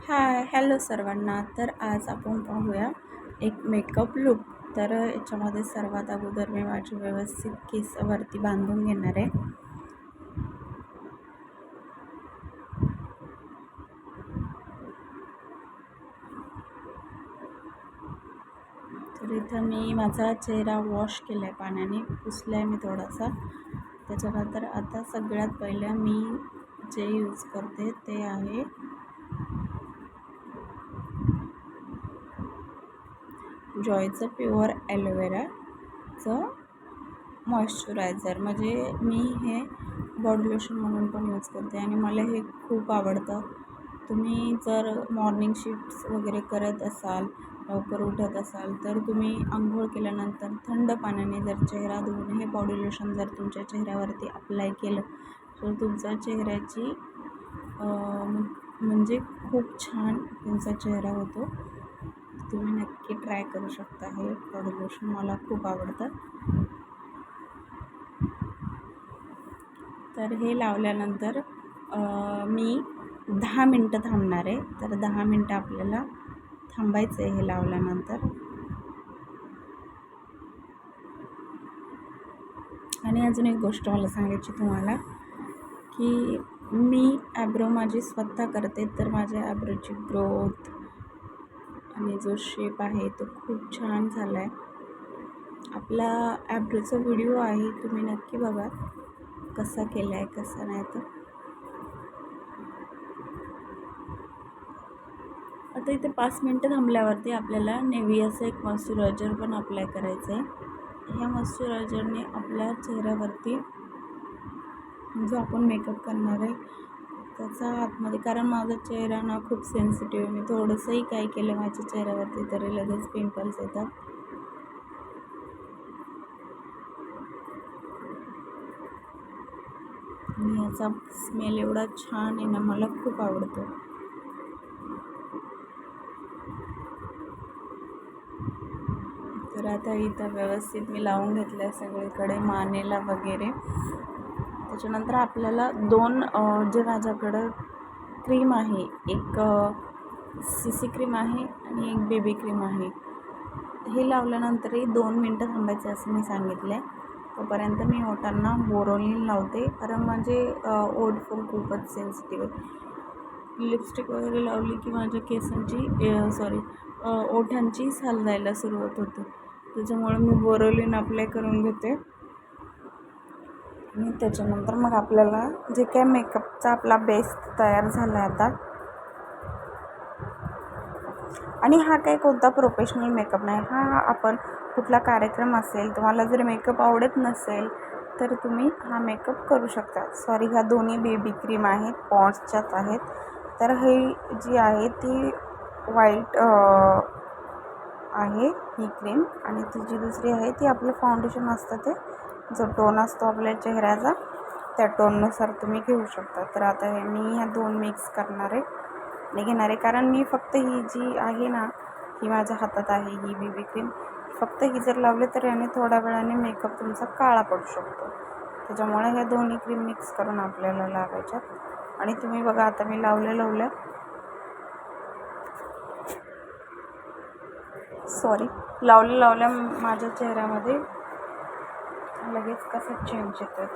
Hi hello सर्वांना. तर आज आपण पाहूया एक मेकअप लुक. तर याच्यामध्ये सर्वात अगोदर मी माझी व्यवस्थित केस वरती बांधून घेणार आहे. तर इथं मी माझा चेहरा वॉश केला आहे पाण्याने पुसला आहे मी थोडासा. त्याच्यानंतर आता सगळ्यात पहिलं मी जे यूज करते ते आहे जॉयचं प्युअर ॲलोवेराचं मॉइश्चरायझर. म्हणजे मी हे बॉडी लोशन म्हणून पण यूज करते आणि मला हे खूप आवडतं. तुम्ही जर मॉर्निंग शिफ्ट्स वगैरे करत असाल लवकर उठत असाल तर तुम्ही आंघोळ केल्यानंतर थंड पाण्याने जर चेहरा धुवून हे बॉडी लोशन जर तुमच्या चेहऱ्यावरती अप्लाय केलं तर तुमचा चेहऱ्याची म्हणजे खूप छान तुमचा चेहरा होतो. तुम्ही नक्की ट्राय करू शकता. हे बॉडी लोशन मला खूप आवडतं तर हे लावल्यानंतर मी दहा मिनटं थांबणार आहे. तर दहा मिनटं आपल्याला थांबायचं आहे हे लावल्यानंतर. आणि अजून एक गोष्ट मला सांगायची तुम्हाला की मी ॲब्रो माझी स्वतः करते तर माझ्या ॲब्रोची ग्रोथ आणि जो शेप आहे तो खूप छान झाला आहे आपला ॲब्रोचा व्हिडिओ आहे तुम्ही नक्की बघा कसा केला आहे कसा नाही तर. आता इथे पाच मिनटं थांबल्यावरती आपल्याला नेव्हियाचं एक मॉइश्चरायझर पण अप्लाय करायचं आहे ह्या मॉइश्चरायझरने आपल्या चेहऱ्यावरती जो आपण मेकअप करणार आहे त्याचा आतमध्ये कारण माझा चेहरा ना खूप सेन्सिटिव्ह आहे. मी थोडंसंही काय केलं माझ्या चेहऱ्यावरती तरी लगेच पिंपल्स येतात. आणि याचा स्मेल एवढा छान आहे ना मला खूप आवडतो. तर आता इथं व्यवस्थित मी लावून घेतलं आहे सगळीकडे मानेला वगैरे. त्याच्यानंतर आपल्याला दोन जे माझ्याकडं क्रीम आहे एक सी सी क्रीम आहे आणि एक बेबी क्रीम आहे. हे लावल्यानंतरही दोन मिनटं थांबायचे असं मी सांगितलं आहे तोपर्यंत मी ओठांना बोरोलिन लावते. कारण माझे ओट पण खूपच सेन्सिटिव्ह आहे. लिपस्टिक वगैरे लावली की माझ्या केसांची सॉरी ओठांची साल जायला सुरुवात होते. त्याच्यामुळे मी बोरोलिन अप्लाय करून घेते. आणि त्याच्यानंतर मग आपल्याला जे काय मेकअपचा आपला बेस तयार झाला आहे आता. आणि हा काही कोणता प्रोफेशनल मेकअप नाही हा आपण कुठला कार्यक्रम असेल तुम्हाला जर मेकअप आवडत नसेल तर तुम्ही हा मेकअप करू शकता. सॉरी ह्या दोन्ही बेबी क्रीम आहेत पॉन्ड्सच्याच आहेत. तर ही जी आहे ती व्हाईट आहे ही क्रीम आणि ती जी दुसरी आहे ती आपलं फाउंडेशन असतं ते जो टोन असतो आपल्या चेहऱ्याचा त्या टोननुसार तुम्ही घेऊ शकता. तर आता हे मी ह्या दोन मिक्स करणार आहे. आणि घेणार आहे कारण मी फक्त ही जी आहे ना ही माझ्या हातात आहे ही बेबी क्रीम फक्त ही जर लावली तर याने थोड्या वेळाने मेकअप तुमचा काळा पडू शकतो. त्याच्यामुळे ह्या दोन्ही क्रीम मिक्स करून आपल्याला लावायच्यात. आणि तुम्ही बघा आता मी लावल्या लावल्या. सॉरी लावल्या लावल्या माझ्या चेहऱ्यामध्ये लगेच कसं चेंज येतं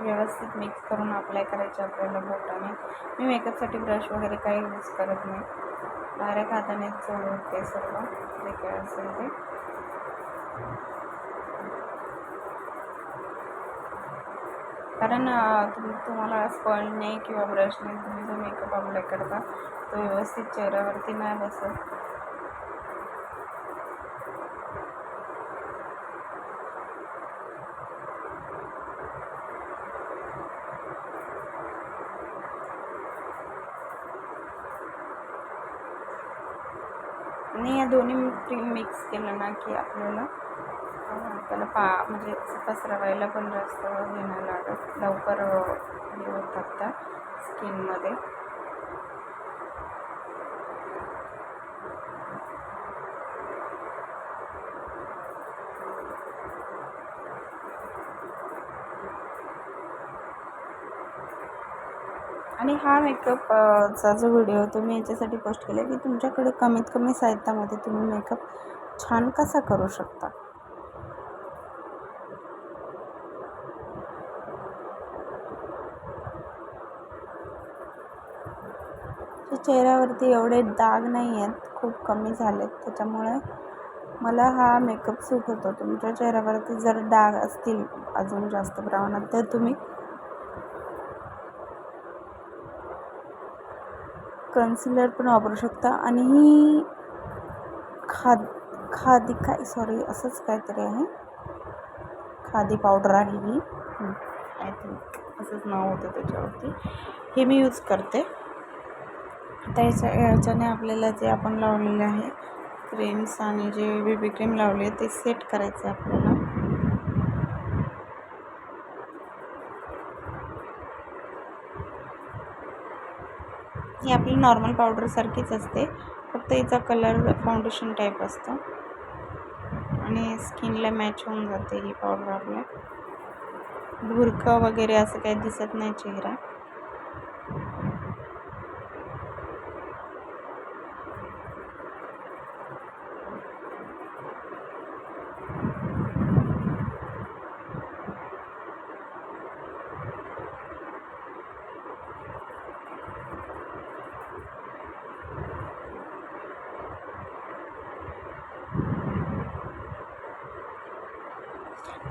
व्यवस्थित मिक्स करून अप्लाय करायचे आपल्याला बोटाने. मी मेकअपसाठी ब्रश वगैरे काही यूज करत नाही. डायरेक्ट हाताने ते सर्व जे काय असेल ते. कारण तुम तुम्हाला स्पॉइल नाही किंवा ब्रशने तुम्ही जो मेकअप अप्लाय करता तो व्यवस्थित चेहऱ्यावरती नाही बसत. आणि या दोन्ही क्रीम मिक्स केलं ना की आपल्याला त्याला पा म्हणजे पसरवायला पण जास्त हे नाही लागत. लवकर हे होतात त्या स्किनमध्ये आणि हा मेकअप चा जो व्हिडिओ तो मी याच्यासाठी पोस्ट केला की तुमच्याकडे कमीत कमी साहित्यामध्ये तुम्ही मेकअप छान कसा करू शकता? चेहऱ्यावरती एवढे डाग नाही आहेत खूप कमी झालेत. त्याच्यामुळे मला हा मेकअप सूट होतो. तुमच्या चेहऱ्यावरती जर डाग असतील अजून जास्त प्रमाणात तर तुम्ही कन्सिलर पण वापरू शकता. आणि ही खाद खादी काय सॉरी असंच काहीतरी आहे. खादी पावडर आहे ही. आय थिंक असंच नाव होतं त्याच्यावरती. हे मी यूज करते. आता याच्या याच्याने आपल्याला जे आपण लावलेले आहे क्रीम्स आणि जे बी बी क्रीम लावली आहे ते सेट करायचं आहे आपल्याला. ही आपली नॉर्मल पावडरसारखीच असते. फक्त हिचा कलर फाउंडेशन टाईप असतं. आणि स्किनला मॅच होऊन जाते ही पावडर आपल्या. भुरकं वगैरे असं काही दिसत नाही चेहरा.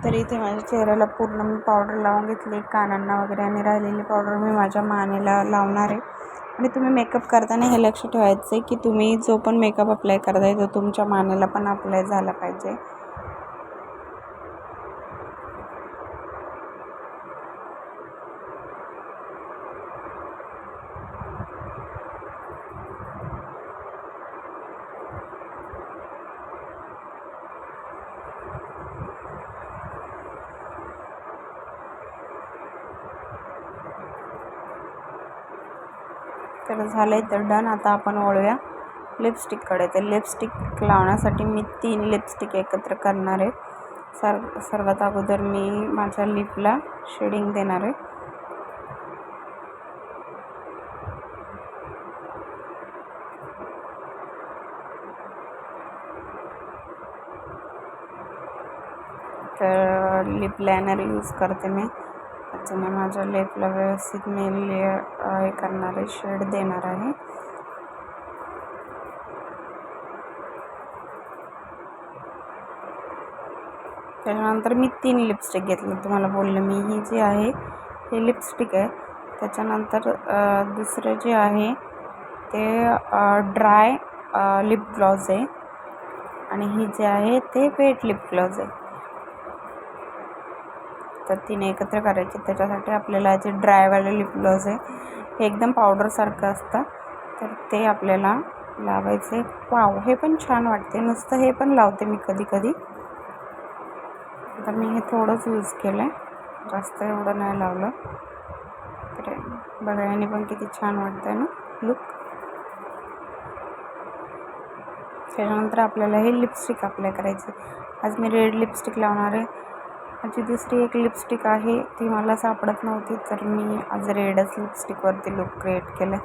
तर इथे माझ्या चेहऱ्याला पूर्ण मी पावडर लावून घेतली. कानांना वगैरे आणि राहिलेली पावडर मी माझ्या मानेला लावणार आहे. आणि तुम्ही मेकअप करताना हे लक्ष ठेवायचं आहे की तुम्ही जो पण मेकअप अप्लाय करताय तो तुमच्या मानेला पण अप्लाय झाला पाहिजे. तर झालं आहे तर डन. आता आपण वळूया लिपस्टिककडे तर लिपस्टिक लावण्यासाठी मी तीन लिपस्टिक एकत्र करणार आहे. सर सर्वात अगोदर मी माझ्या लिपला शेडिंग देणार आहे. तर लिप लायनर यूज करते मी. त्याच्याने माझ्या लेपला व्यवस्थित मी हे करणार आहे शेड देणार आहे. त्याच्यानंतर मी तीन लिपस्टिक घेतले. तुम्हाला बोलले मी ही जी आहे हे लिपस्टिक आहे. त्याच्यानंतर दुसरं जे आहे ते ड्राय लिप ग्लॉज आहे. आणि ही जे आहे ते वेट लिप ग्लॉज आहे. तर तिने एकत्र करायचे. त्याच्यासाठी आपल्याला जे ड्रायवाले लिप आहे हे एकदम पावडरसारखं असतं. तर ते आपल्याला लावायचे. वाव हे पण छान वाटते नुसतं हे पण लावते मी कधी कधी. तर मी हे थोडंच यूज केलं आहे जास्त एवढं नाही लावलं. तर बघायला पण किती छान वाटतं आहे ना लुक त्याच्यानंतर आपल्याला हे लिपस्टिक अप्लाय करायचे आज मी रेड लिपस्टिक लावणार आहे. माझी दुसरी एक लिपस्टिक आहे. ती मला सापडत नव्हती तर मी आज रेडच लिपस्टिकवरती लुक क्रिएट केलं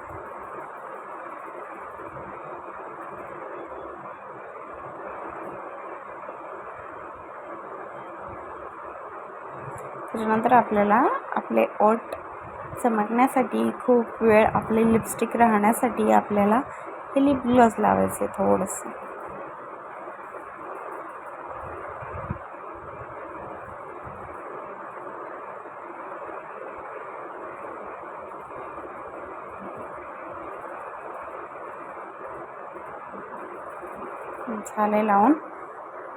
त्याच्यानंतर आपल्याला आपले ओट चमकण्यासाठी खूप वेळ आपले लिपस्टिक राहण्यासाठी आपल्याला हे लिप ग्लॉस लावायचे थोडंसं. झाले लावून.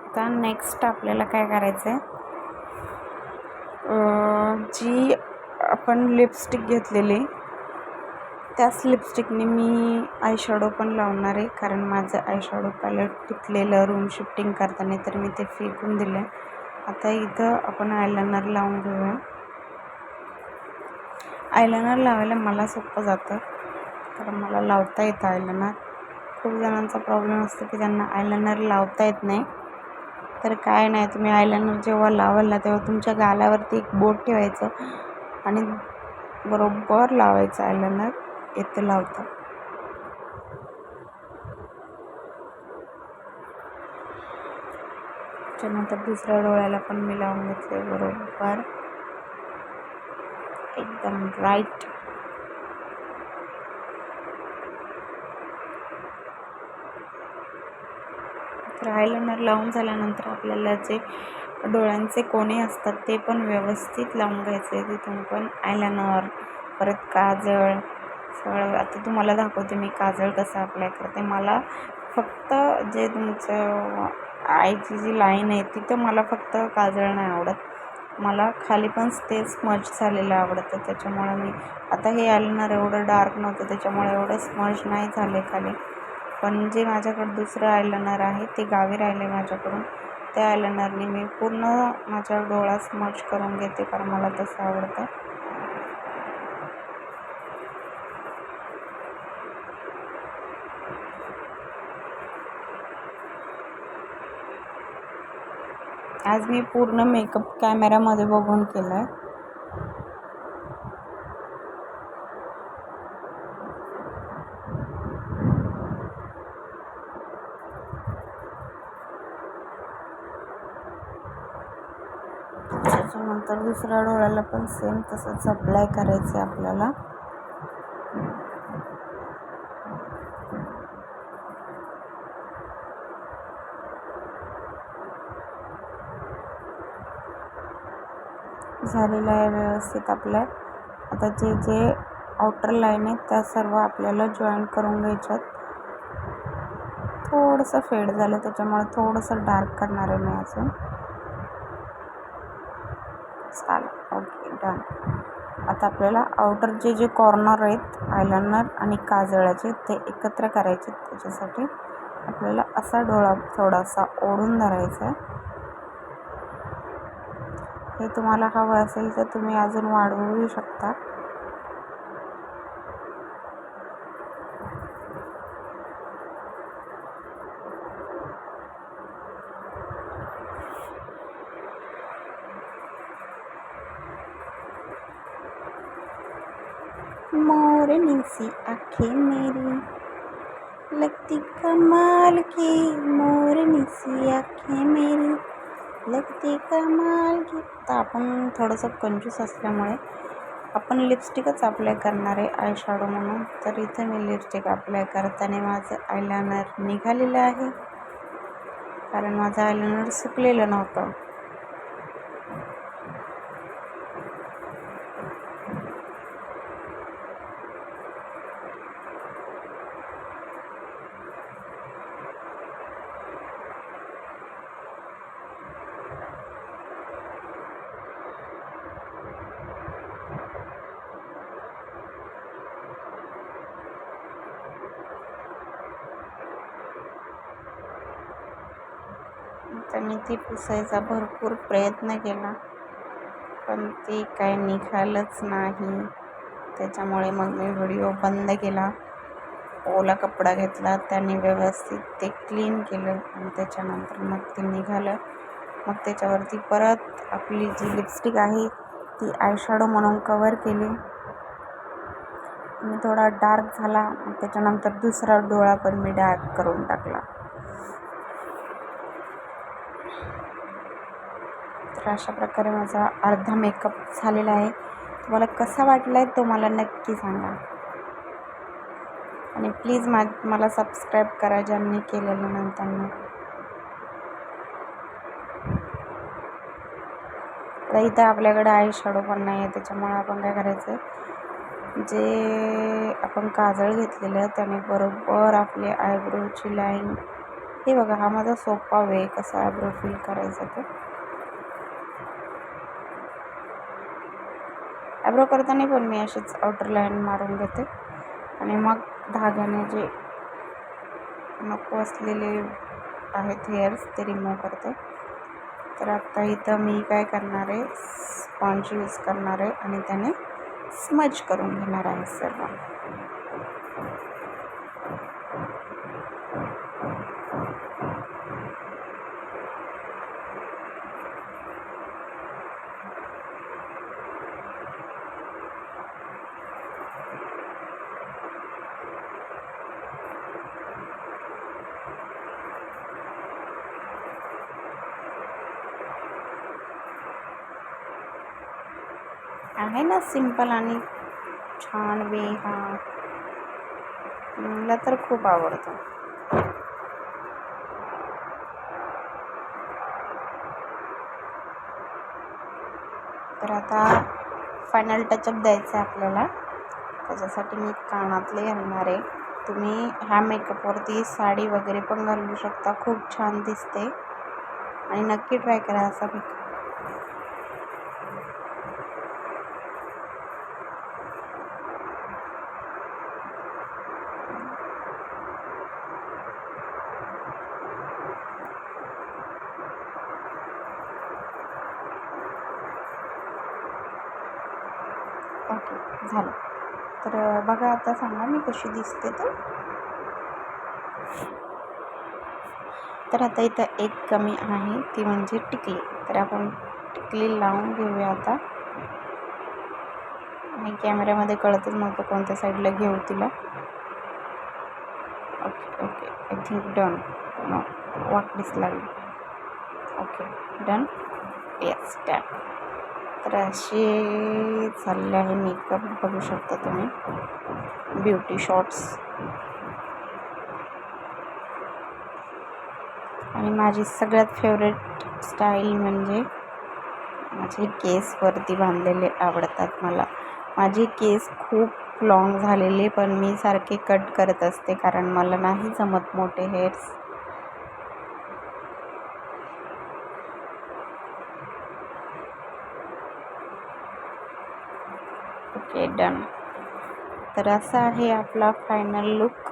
आता नेक्स्ट आपल्याला काय करायचं आहे जी आपण लिपस्टिक घेतलेली त्याच लिपस्टिकने मी आयशॅडो पण लावणार आहे. कारण माझं आयशॅडो पॅलेट तुटलेलं रूम शिफ्टिंग करताना तर मी ते फेकून दिलं आता इथं आपण आयलायनर लावून घेऊया. आयलायनर लावायला मला सोपं जातं. कारण मला लावता येतं आयलायनर खूप जणांचा प्रॉब्लेम असतो की त्यांना आयलायनर लावता येत नाही. तर काय नाही तुम्ही आयलायनर जेव्हा लावाल ना तेव्हा तुमच्या गालावरती एक बोट ठेवायचं आणि बरोबर लावायचं आयलनर इथे लावतं. त्याच्यानंतर दुसऱ्या डोळ्याला पण मी लावून घेतले बरोबर. एकदम राईट आयलनर लावून झाल्यानंतर आपल्याला जे डोळ्यांचे कोणे असतात ते पण व्यवस्थित लावून घ्यायचे. तिथून पण आयलनर परत काजळ सगळं. आता तुम्हाला दाखवते मी काजळ कसं अप्लाय करते. मला फक्त जे तुमचं आईची जी लाईन आहे तिथं मला फक्त काजळ नाही आवडत. मला खाली पण ते स्मज झालेलं आवडतं. त्याच्यामुळे मी आता हे आयलाइनर एवढं डार्क नव्हतं त्याच्यामुळे एवढं स्मज नाही झाले खाली. पण जे माझ्याकडं दुसरं आयलनर आहे ते गावी राहिले माझ्याकडून. त्या आयलाइनरने मी पूर्ण माझ्या डोळा स्मज करून घेते कारण मला तसं आवडतं. आज मी पूर्ण मेकअप कॅमेऱ्यामध्ये बघून केलं आहे त्याच्यानंतर दुसऱ्या डोळ्याला पण सेम तसंच अप्लाय करायचं आहे आपल्याला. झालेलं आहे व्यवस्थित आपल्या आता जे जे आउटर लाईन आहेत त्या सर्व आपल्याला जॉईन करून घ्यायच्यात. थोडंसं फेड झालं त्याच्यामुळे थोडंसं डार्क करणार आहे मी अजून चालेल ओके डन आता आपल्याला आउटर जे जे कॉर्नर आहेत आयलनर आणि काजळाचे ते एकत्र करायचे. त्याच्यासाठी आपल्याला असा डोळा थोडासा ओढून धरायचा आहे. हे तुम्हाला हवं असेल तर तुम्ही अजून वाढवूही शकता मोरनी सी आंखें मेरी लगती कमाल की मोरनी सी मेरी लगती कमाल की तर आपण थोडंसं कंजूस असल्यामुळे आपण लिपस्टिकच अप्लाय करणार आहे आय शॅडो म्हणून. तर इथे मी लिपस्टिक अप्लाय करताना माझं आयलायनर निघालेलं आहे. कारण माझं आयलायनर सुकलेलं नव्हतं. त्यांनी ती पुसायचा भरपूर प्रयत्न केला. पण ते काय निघालंच नाही. त्याच्यामुळे मग मी व्हिडिओ बंद केला. ओला कपडा घेतला. त्याने व्यवस्थित ते क्लीन केलं. आणि त्याच्यानंतर मग ते निघालं. मग त्याच्यावरती परत आपली जी लिपस्टिक आहे ती आयशॅडो म्हणून कवर केली. आणि थोडा डार्क झाला. त्याच्यानंतर दुसरा डोळा पण मी डार्क करून टाकला. तर अशा प्रकारे माझा अर्धा मेकअप झालेला आहे. तुम्हाला कसा वाटला आहे तो मला नक्की सांगा. आणि प्लीज मा मला सबस्क्राईब करा ज्यांनी केलेलं नाही त्यांना. आता इथं आपल्याकडे आय शॅडो पण नाही आहे त्याच्यामुळे आपण काय करायचं जे आपण काजळ घेतलेलं त्याने बरोबर आपले आयब्रोची लाईन हे बघा हा माझा सोपा वे कसा आयब्रो फिल करायचा ते. आयब्रो करताना पण मी अशीच आउटर लाईन मारून घेते. आणि मग धाग्याने जे नको असलेले आहेत हेअर्स ते रिमूव्ह करते. तर आत्ता इथं मी काय करणार आहे? स्पॉन्ज यूज करणार आहे आणि त्याने स्मज करून घेणार आहे सर्व. आहे ना सिंपल आणि छान वे हा. मला तर खूप आवडतो. तर आता फायनल टचअप द्यायचं आहे आपल्याला. त्याच्यासाठी मी कानातले घालणार आहे. तुम्ही ह्या मेकअपवरती साडी वगैरे पण घालू शकता. खूप छान दिसते. आणि नक्की ट्राय करा असा मेकअप ओके झालं. तर बघा आता सांगा मी कशी दिसते तर. तर आता इथं एक कमी आहे ती म्हणजे टिकली. तर आपण टिकली लावून घेऊया आता. आणि कॅमेऱ्यामध्ये कळतच नव्हतं कोणत्या साईडला घेऊ तिला. Okay okay. I think done no वाकडीच लागली ओके डन येस डन तर असे आहे. मेकअप बघू शकता तुम्ही. ब्युटी शॉर्ट्स आणि माझी सगळ्यात फेवरेट स्टाईल म्हणजे माझे केस वरती बांधलेले आवडतात मला. माझे केस खूप लॉंग झालेले पण मी सारखे कट करत असते कारण मला नाही जमत मोठे हेअर्स ओके डन तर असा आहे आपला फायनल लुक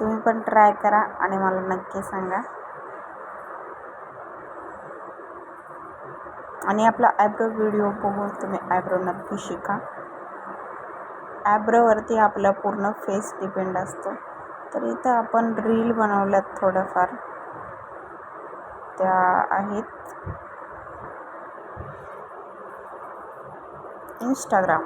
तुम्ही पण ट्राय करा आणि मला नक्की सांगा. आणि आपला ॲब्रो व्हिडिओ बघून तुम्ही ॲब्रो नक्की शिका. ॲब्रोवरती आपला पूर्ण फेस डिपेंड असतो. तर इथं आपण रील बनवल्यात थोडंफार. त्या आहेत. इंस्टाग्राम